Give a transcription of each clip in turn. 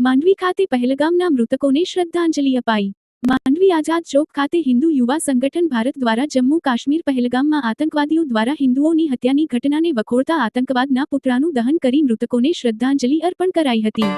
માંડવી ખાતે પહેલગામના મૃતકોને શ્રદ્ધાંજલિ અપાઈ. માંડવી આઝાદ ચોક ખાતે હિન્દુ યુવા સંગઠન ભારત દ્વારા જમ્મુ કાશ્મીર પહેલગામમાં આતંકવાદીઓ દ્વારા હિન્દુઓની હત્યાની ઘટનાને વખોડતા આતંકવાદના પુતળાનું દહન કરી મૃતકોને શ્રદ્ધાંજલિ અર્પણ કરાઈ હતી.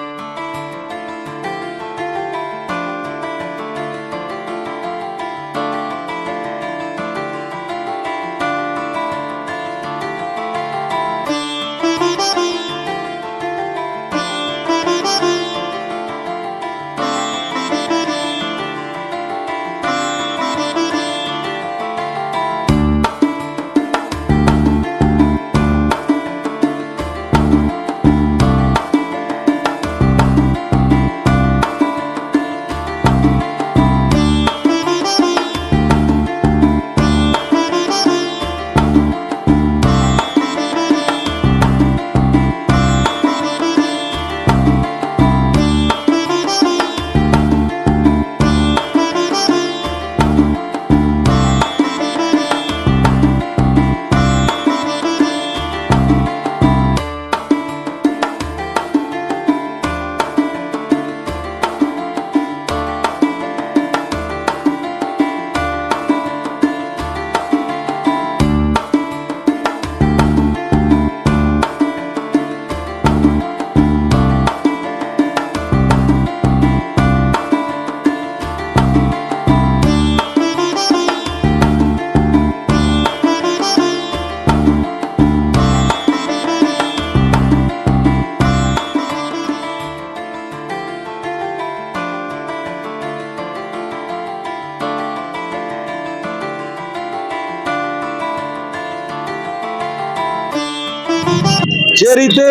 જે રીતે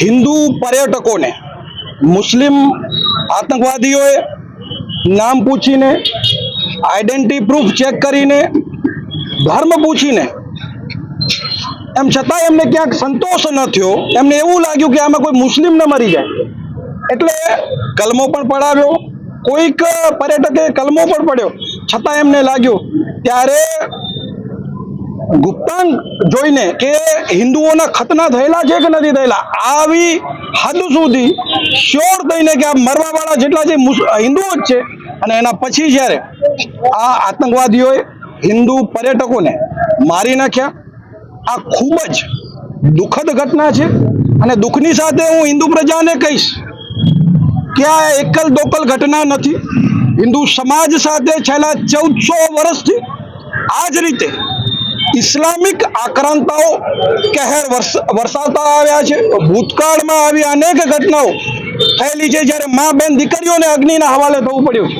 હિન્દુ પર્યટકોને, મુસ્લિમ આતંકવાદીઓએ નામ પૂછીને આઈડેન્ટિટી પ્રૂફ ચેક કરીને, ધર્મ પૂછીને, એમ છતાં એમને ક્યાંક સંતોષ ન થયો. એમને એવું લાગ્યું કે આમાં કોઈ મુસ્લિમ ન મરી જાય. એટલે કલમો પણ પડાવ્યો. કોઈક પર્યટકે કલમો પણ પડ્યો. છતાં એમને લાગ્યું, ત્યારે ગુપ્તાંગ જોઈને કે હિન્દુઓના ખતના થયેલા છે કે નથી થયેલા, આવી હદ સુધી શ્યોર થઈને કે આ મરવાવાળા જેટલા જે હિન્દુઓ જ છે, અને એના પછી જ્યારે આ આતંકવાદીઓએ હિન્દુ પર્યટકોને મારી નાખ્યા, આ ખૂબ જ દુઃખદ ઘટના છે. અને દુઃખની સાથે હું હિન્દુ પ્રજાને કહીશ કે આ એકલ દોકલ ઘટના નથી. હિન્દુ સમાજ સાથે છેલ્લા ચૌદસો વર્ષથી આ જ રીતે ઇસ્લામિક આક્રાંતાઓ કહેર વરસાતા આવ્યા છે. ભૂતકાળમાં આવી અનેક ઘટનાઓ થયેલી છે. જ્યારે મા બેન દીકરીઓને અગ્નિના હવાલે થવું પડ્યું.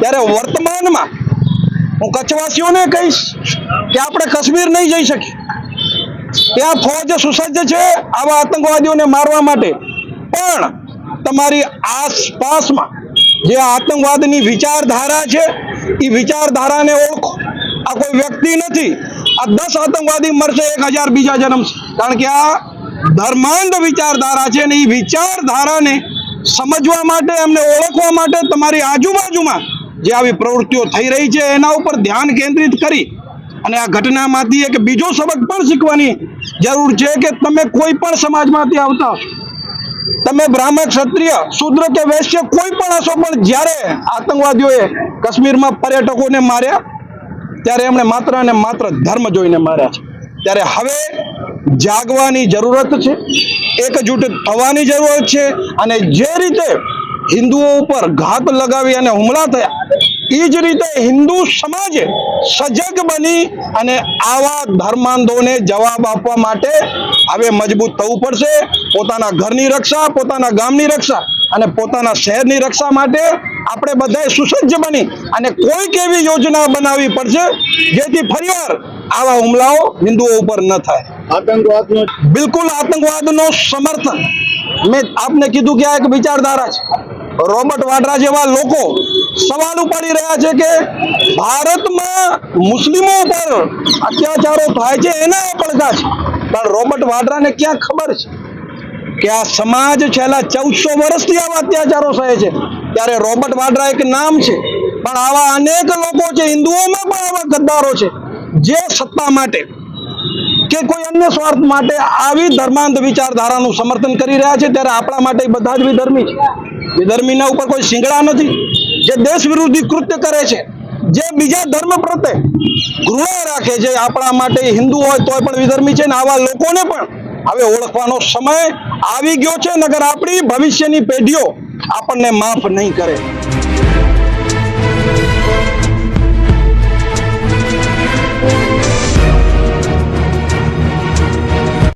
ત્યારે વર્તમાનમાં હું કચ્છવાસીઓને કહીશ કે આપણે કાશ્મીર નહીં જઈ શકીએ. ત્યાં ફોજ સુસજ્જ છે આવા આતંકવાદીઓને મારવા માટે. પણ તમારી આસપાસમાં જે આતંકવાદની વિચારધારા છે એ વિચારધારાને ઓળખો. આ કોઈ વ્યક્તિ નથી આ દસ આતંકવાદી મરશે, એક હજાર બીજા જન્મશે કારણ કે આ ધર્માંધ વિચારધારા છે ને એ વિચારધારાને સમજવા માટે, એમને ઓળખવા માટે તમારી આજુબાજુમાં જે આવી પ્રવૃત્તિઓ થઈ રહી છે, એના ઉપર ધ્યાન કેન્દ્રિત કરી અને આ ઘટનામાંથી એક બીજો સબક પણ શીખવાની જરૂર છે કે તમે કોઈ પણ સમાજમાંથી આવતા તમે બ્રાહ્મણ, ક્ષત્રિય, શૂદ્ર કે વૈશ્ય કોઈ પણ હશો, પણ જ્યારે આતંકવાદીઓએ કાશ્મીરમાં પર્યટકોને માર્યા ત્યારે એમણે માત્ર અને માત્ર ધર્મ જોઈને માર્યા છે. ત્યારે હવે જાગવાની જરૂરત છે, એકજૂટ થવાની જરૂરત છે અને જે રીતે હિન્દુઓ ઉપર ઘાત લગાવી અને હુમલા થયા એ જ રીતે હિન્દુ સમાજે સજગ બની અને આવા ધર્માંધોને જવાબ આપવા માટે હવે મજબૂત થવું પડશે. પોતાના ઘરની રક્ષા, પોતાના ગામની રક્ષા અને પોતાના શહેરની રક્ષા માટે આપણે બધાએ સુસજ્જ બની અને કોઈક એવી યોજના બનાવવી પડશે જેથી ફરીવાર આવા હુમલાઓ હિન્દુઓ ઉપર ન થાય. આતંકવાદનો બિલકુલ આતંકવાદનો સમર્થન. મેં આપને કીધું કે આ એક વિચારધારા છે. રોબર્ટ વાડરા જેવા લોકો સવાલ ઉપાડી રહ્યા છે કે ભારતમાં મુસ્લિમો પર અત્યાચારો થાય છે એના એ પડઘા છે? પણ રોબર્ટ વાડરાને ક્યાં ખબર છે? કે આ સમાજ છેલ્લા ચૌદસો વર્ષથી આવા અત્યાચારો સહે છે. ત્યારે રોબર્ટ વાડ્રા એક નામ છે. પણ આવા અનેક લોકો છે, હિન્દુઓમાં પણ આવા ગદ્દારો છે, જે સત્તા માટે કે કોઈ અન્ય સ્વાર્થ માટે આવી ધર્માંધ વિચારધારાનું સમર્થન કરી રહ્યા છે, ત્યારે આપણા માટે બધા જ વિધર્મી છે. વિધર્મીના ઉપર કોઈ શિંગડા નથી. જે દેશ વિરોધી કૃત્ય કરે છે, જે બીજા ધર્મ પ્રત્યે ઘૃણા રાખે છે આપણા માટે હિન્દુ હોય તોય પણ વિધર્મી છે ને આવા લોકોને પણ હવે ઓળખવાનો સમય આવી ગયો છે નગર આપણી ભવિષ્યની પેઢીઓ આપણને માફ નહીં કરે.